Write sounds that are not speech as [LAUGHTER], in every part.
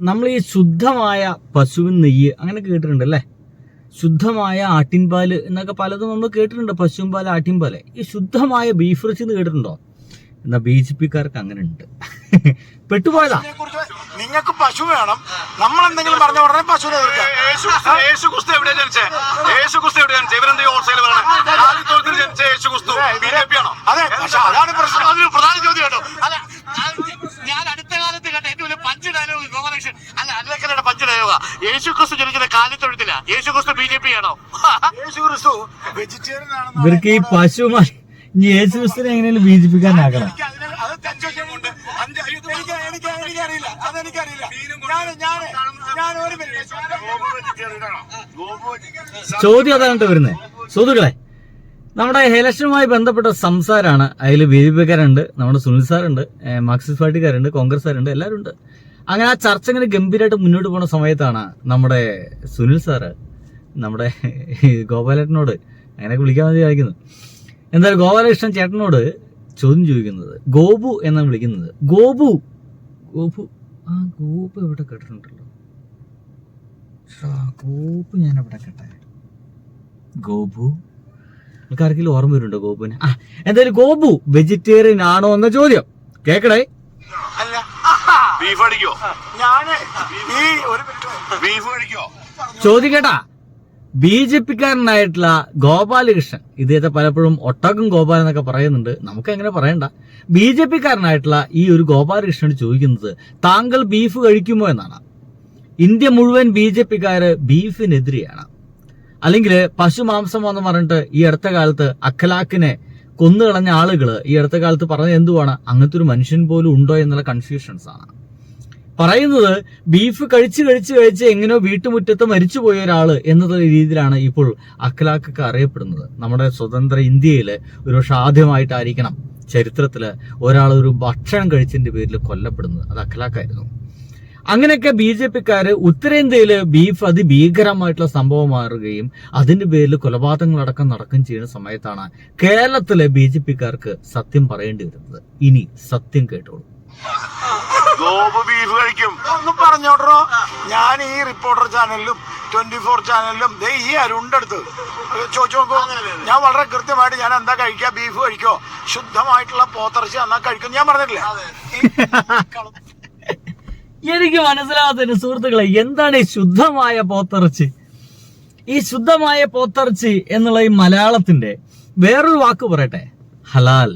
നമ്മൾ ഈ ശുദ്ധമായ പശുവിൻ നെയ്യ് അങ്ങനെ കേട്ടിട്ടുണ്ട് അല്ലേ ശുദ്ധമായ ആട്ടിൻപാൽ എന്നൊക്കെ പലതും നമ്മൾ കേട്ടിട്ടുണ്ട് പശുവും പാൽ ആട്ടിൻപാൽ ഈ ശുദ്ധമായ ബീഫ് റിച്ച് എന്ന് കേട്ടിട്ടുണ്ടോ? എന്നാ ബി ജെ പിക്കാർക്ക് അങ്ങനെ ഉണ്ട് [LAUGHS] പെട്ടുപോയതാ. നിങ്ങൾക്ക് പശു വേണം. നമ്മൾ എന്തെങ്കിലും പറഞ്ഞ ഉടനെ പശു അതെ പക്ഷെ അതാണ് പ്രശ്നം. അതൊരു പ്രധാന ചോദ്യം കേട്ടോ. അത് ഞാൻ അടുത്ത കാലത്ത് കണ്ട ഏറ്റവും വലിയ പഞ്ച് ഡയലോഗ് ഗോപാലകൃഷ്ണൻ അല്ല ഡയലോഗാ യേശു ക്രിസ്തു ജനിച്ചത് കാലിത്തൊഴുത്തില്ല യേശു ക്രിസ്തു ബി ജെ പി ആണോ യേശു ക്രിസ്തു വെജിറ്റേറിയൻ ആണോ ഇവർക്ക് ഈ ഇനി യേശു ക്രിസ്തുനെ എങ്ങനെയാണ് ബി ജെ പിക്കാരനാക്കണം അത് എനിക്ക് എനിക്ക് എനിക്കറിയില്ല. അതെനിക്കറിയില്ല. ഞാൻ ഞാൻ ഞാൻ ഒരു ചോദ്യം അതാണ് വരുന്നത് സുഹൃത്തുക്കളെ നമ്മുടെ ഇലക്ഷനുമായി ബന്ധപ്പെട്ട സംസാരമാണ് അതിൽ ബി ജെ പിക്കാരുണ്ട് നമ്മുടെ സുനിൽ സാറുണ്ട് മാർക്സിസ്റ്റ് പാർട്ടിക്കാരുണ്ട് കോൺഗ്രസ്സുകാരുണ്ട് എല്ലാവരും ഉണ്ട് അങ്ങനെ ആ ചർച്ച ഇങ്ങനെ ഗംഭീരമായിട്ട് മുന്നോട്ട് പോകുന്ന സമയത്താണ് നമ്മുടെ സുനിൽ സാറ് നമ്മുടെ ഗോപാലേട്ടനോട് അങ്ങനെ വിളിക്കാൻ മതി വായിക്കുന്നത് എന്തായാലും ഗോപാലകൃഷ്ണൻ ചേട്ടനോട് ചോദ്യം ചോദിക്കുന്നത് ഗോപു എന്നാണ് വിളിക്കുന്നത്. ഗോപു ഗോപു ആ ഗോപു എവിടെ കേട്ടിട്ടുണ്ടല്ലോ? ഗോപു ഞാൻ എവിടെ കേട്ടെ. ഗോപു? നിങ്ങൾക്ക് ആർക്കെങ്കിലും ഓർമ്മ വരുന്നുണ്ടോ ഗോപുവിന്? ആ എന്തായാലും ഗോപു വെജിറ്റേറിയൻ ആണോ എന്ന ചോദ്യം. കേക്കടേ. അല്ല ബീഫ് അടിക്കോ ഞാൻ ഈ ഒരു ബീഫ് കഴിക്കോ ചോദ്യം കേട്ടാ ബി ജെ പിക്കാരനായിട്ടുള്ള ഗോപാലകൃഷ്ണൻ ഇദ്ദേഹത്തെ പലപ്പോഴും ഒട്ടകം ഗോപാൽ എന്നൊക്കെ പറയുന്നുണ്ട്. നമുക്ക് എങ്ങനെ പറയണ്ട. ബി ജെ പിക്കാരനായിട്ടുള്ള ഈ ഒരു ഗോപാലകൃഷ്ണൻ ചോദിക്കുന്നത് താങ്കൾ ബീഫ് കഴിക്കുമോ എന്നാണ്. ഇന്ത്യ മുഴുവൻ ബി ജെ പിക്കാര് ബീഫിനെതിരെയാണ്. അല്ലെങ്കിൽ പശുമാംസം എന്ന് പറഞ്ഞിട്ട് ഈ അടുത്ത കാലത്ത് അഖലാക്കിനെ കൊന്നുകളഞ്ഞ ആളുകൾ ഈ അടുത്ത കാലത്ത് പറഞ്ഞത് എന്തുവാണ്? അങ്ങനത്തെ ഒരു മനുഷ്യൻ പോലും ഉണ്ടോ എന്നുള്ള കൺഫ്യൂഷൻസ് ആണ്. പറയുന്നത് ബീഫ് കഴിച്ച് കഴിച്ച് കഴിച്ച് എങ്ങനെയോ വീട്ടുമുറ്റത്ത് മരിച്ചുപോയ ഒരാൾ എന്നുള്ള രീതിയിലാണ് ഇപ്പോൾ അഖ്ലാഖൊക്കെ അറിയപ്പെടുന്നത്. നമ്മുടെ സ്വതന്ത്ര ഇന്ത്യയിൽ ഒരുപക്ഷെ ആദ്യമായിട്ടായിരിക്കണം ചരിത്രത്തിൽ ഒരാൾ ഒരു ഭക്ഷണം കഴിച്ചതിന്റെ പേരിൽ കൊല്ലപ്പെടുന്നത്. അത് അഖ്ലാഖായിരുന്നു. അങ്ങനെയൊക്കെ ബി ജെ പിക്കാര് ഉത്തരേന്ത്യയിൽ ബീഫ് അതിഭീകരമായിട്ടുള്ള സംഭവം മാറുകയും അതിന്റെ പേരിൽ കൊലപാതകങ്ങളടക്കം നടക്കുകയും ചെയ്യുന്ന സമയത്താണ് കേരളത്തിലെ ബി ജെ പിക്കാർക്ക് സത്യം പറയേണ്ടി വരുന്നത്. ഇനി സത്യം കേട്ടോളൂ. [LAUGHS] ഗോപു ബീഫ് കഴിക്കും. ഒന്ന് പറഞ്ഞോട്ടോ ഞാൻ ഈ റിപ്പോർട്ടർ ചാനലിലും ട്വന്റി ഫോർ ചാനലിലും ദേ ഈ അരുണ്ടടുത്ത് ചോദിച്ചു നോക്കൂ. ഞാൻ വളരെ കൃത്യമായിട്ട് ഞാൻ എന്താ കഴിക്കുക? ബീഫ് കഴിക്കോ? ശുദ്ധമായിട്ടുള്ള പോത്തിറച്ചി എന്നാ കഴിക്കും ഞാൻ പറഞ്ഞിട്ടില്ല. [LAUGHS] എനിക്ക് മനസ്സിലാവാത്ത സുഹൃത്തുക്കളെ എന്താണ് ഈ ശുദ്ധമായ പോത്തിറച്ചി? ഈ ശുദ്ധമായ പോത്തിറച്ചി എന്നുള്ള ഈ മലയാളത്തിന്റെ വേറൊരു വാക്ക് പറയട്ടെ? ഹലാൽ.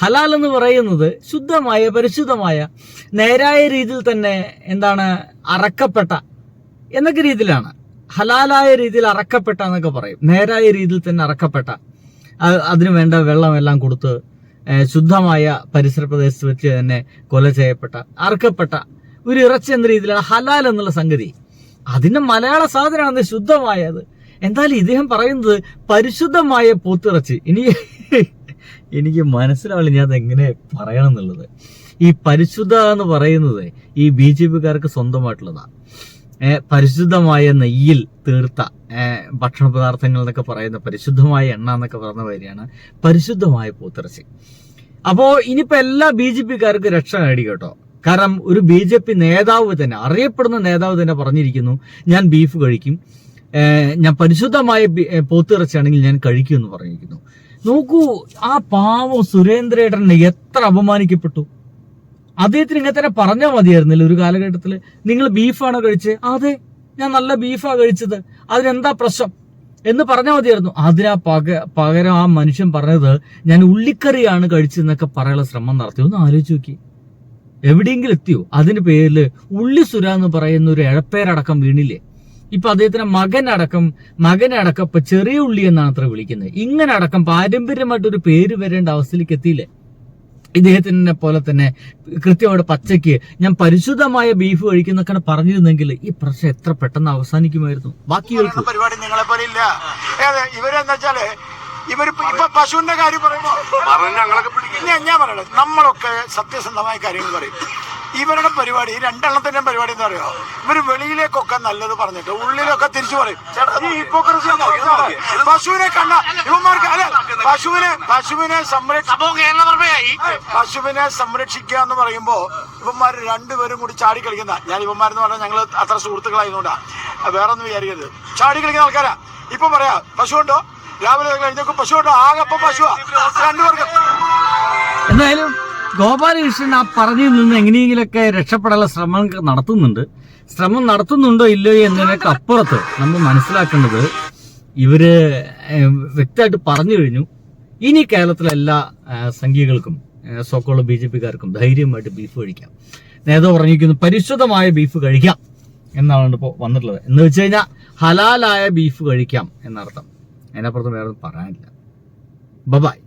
ഹലാൽ എന്ന് പറയുന്നത് ശുദ്ധമായ പരിശുദ്ധമായ നേരായ രീതിയിൽ തന്നെ എന്താണ് അറക്കപ്പെട്ട എന്നൊക്കെ രീതിയിലാണ്. ഹലാലായ രീതിയിൽ അറക്കപ്പെട്ട എന്നൊക്കെ പറയും. നേരായ രീതിയിൽ തന്നെ അറക്കപ്പെട്ട. അതിന് വേണ്ട വെള്ളമെല്ലാം കൊടുത്ത് ശുദ്ധമായ പരിസര പ്രദേശത്ത് വെച്ച് തന്നെ കൊല ചെയ്യപ്പെട്ട അറക്കപ്പെട്ട ഒരു ഇറച്ചി എന്ന രീതിയിലാണ് ഹലാൽ എന്നുള്ള സംഗതി. അതിന്റെ മലയാള സാധനമാണ് ശുദ്ധമായത്. എന്തായാലും ഇദ്ദേഹം പറയുന്നത് പരിശുദ്ധമായ പോത്തിറച്ചി. ഇനി എനിക്ക് മനസ്സിലാവില്ല ഞാൻ അതെങ്ങനെ പറയണം എന്നുള്ളത്. ഈ പരിശുദ്ധ എന്ന് പറയുന്നത് ഈ ബി ജെ പിക്കാർക്ക് സ്വന്തമായിട്ടുള്ളതാണ് പരിശുദ്ധമായ നെയ്യിൽ തീർത്ത ഭക്ഷണ പദാർത്ഥങ്ങൾ എന്നൊക്കെ പറയുന്ന പരിശുദ്ധമായ എണ്ണ എന്നൊക്കെ പറയുന്ന വരികയാണ് പരിശുദ്ധമായ പൂത്തിറച്ചി. അപ്പോ ഇനിയിപ്പോ എല്ലാ ബി ജെ പിക്കാർക്കും രക്ഷ നേടി കേട്ടോ. കാരണം ഒരു ബി ജെ പി നേതാവ് തന്നെ അറിയപ്പെടുന്ന നേതാവ് തന്നെ പറഞ്ഞിരിക്കുന്നു ഞാൻ ബീഫ് കഴിക്കും ഞാൻ പരിശുദ്ധമായ പോത്തിറച്ചിയാണെങ്കിൽ ഞാൻ കഴിക്കും എന്ന് പറഞ്ഞിരിക്കുന്നു. നോക്കൂ ആ പാവം സുരേന്ദ്രേട്ടനെ എത്ര അപമാനിക്കപ്പെട്ടു. അദ്ദേഹത്തിന് ഇങ്ങനെ തന്നെ പറഞ്ഞാൽ മതിയായിരുന്നില്ല ഒരു കാലഘട്ടത്തിൽ നിങ്ങൾ ബീഫാണോ കഴിച്ചത് അതെ ഞാൻ നല്ല ബീഫാ കഴിച്ചത്. അതിനെന്താ പ്രശ്നം? എന്ന് പറഞ്ഞാൽ മതിയായിരുന്നു. അതിനാ പക പകരം ആ മനുഷ്യൻ പറഞ്ഞത് ഞാൻ ഉള്ളിക്കറിയാണ് കഴിച്ചതെന്നൊക്കെ പറയാനുള്ള ശ്രമം നടത്തി. ഒന്ന് ആലോചിച്ച് നോക്കി. എവിടെയെങ്കിലും എത്തിയോ? അതിന്റെ പേരിൽ ഉള്ളി സുര എന്ന് പറയുന്ന ഒരു ഇഴപ്പേരടക്കം വീണില്ലേ? ഇപ്പൊ അദ്ദേഹത്തിന്റെ മകനടക്കം മകനടക്കം ഇപ്പൊ ചെറിയ ഉള്ളി എന്നാണ് അത്ര വിളിക്കുന്നത്. ഇങ്ങനെ അടക്കം പാരമ്പര്യമായിട്ട് ഒരു പേര് വരേണ്ട അവസ്ഥയിലേക്ക് എത്തിയില്ലേ? ഇദ്ദേഹത്തിനെ പോലെ തന്നെ കൃത്യമായിട്ട് പച്ചയ്ക്ക് ഞാൻ പരിശുദ്ധമായ ബീഫ് കഴിക്കുന്നൊക്കെ പറഞ്ഞിരുന്നെങ്കിൽ ഈ പ്രശ്നം എത്ര പെട്ടെന്ന് അവസാനിക്കുമായിരുന്നു. ബാക്കി പരിപാടി നിങ്ങളെ പോലെ ഇല്ല. ഇവരെന്താ വെച്ചാൽ ഇവരിപ്പോ ഇപ്പൊ പശുവിന്റെ കാര്യം പറയുമ്പോ പറഞ്ഞ് ഞങ്ങളൊക്കെ പിടിക്കും. ഞാൻ പറയണത് നമ്മളൊക്കെ സത്യസന്ധമായ കാര്യങ്ങൾ പറയും. ഇവരുടെ പരിപാടി ഈ രണ്ടെണ്ണത്തിന്റെ പരിപാടി എന്ന് അറിയോ ഇവർ വെളിയിലേക്കൊക്കെ നല്ലത് പറഞ്ഞിട്ട് ഉള്ളിലൊക്കെ തിരിച്ചു പറയും. ഈ ഹിപ്പോക്രസി പശുവിനെ കണ്ട ഇവന്മാർക്ക് അല്ല പശുവിനെ പശുവിനെ സംരക്ഷ സംഭവം കേരള പ്രമേയായി പശുവിനെ സംരക്ഷിക്കുക എന്ന് പറയുമ്പോ ഇവന്മാർ രണ്ടുപേരും കൂടി ചാടി കളിക്കുന്ന ഞാൻ ഇവന്മാരെന്ന് പറഞ്ഞാൽ ഞങ്ങൾ അത്ര സുഹൃത്തുക്കളായതുകൊണ്ടാ. വേറെ ഒന്നും വിചാരിക്കരുത്. ചാടി കളിക്കുന്ന ആൾക്കാരാ. ഇപ്പൊ പറയാ പശു ഉണ്ടോ? രാവിലെ കഴിഞ്ഞ പശു ഉണ്ടോ? ആകെ പശുവാ. രണ്ടുപേർക്ക്. എന്തായാലും ഗോപാലകൃഷ്ണൻ ആ പറഞ്ഞു നിന്ന് എങ്ങനെയെങ്കിലൊക്കെ രക്ഷപ്പെടാനുള്ള ശ്രമം നടത്തുന്നുണ്ട്. ശ്രമം നടത്തുന്നുണ്ടോ ഇല്ലയോ എന്നതിനൊക്കെ അപ്പുറത്ത് നമ്മൾ മനസ്സിലാക്കേണ്ടത് ഇവർ വ്യക്തമായിട്ട് പറഞ്ഞു കഴിഞ്ഞു. ഇനി കേരളത്തിലെ എല്ലാ സംഘികൾക്കും സോക്കോള ബി ജെ പിക്കാർക്കും ധൈര്യമായിട്ട് ബീഫ് കഴിക്കാം. നേതാവ് പറഞ്ഞിരിക്കുന്നു പരിശുദ്ധമായ ബീഫ് കഴിക്കാം എന്നാണ് ഇപ്പോൾ വന്നിട്ടുള്ളത്. എന്ന് വെച്ച് കഴിഞ്ഞാൽ ഹലാലായ ബീഫ് കഴിക്കാം എന്നർത്ഥം. അതിനപ്പുറത്ത് വേറെ പറയാനില്ല. ബബായ്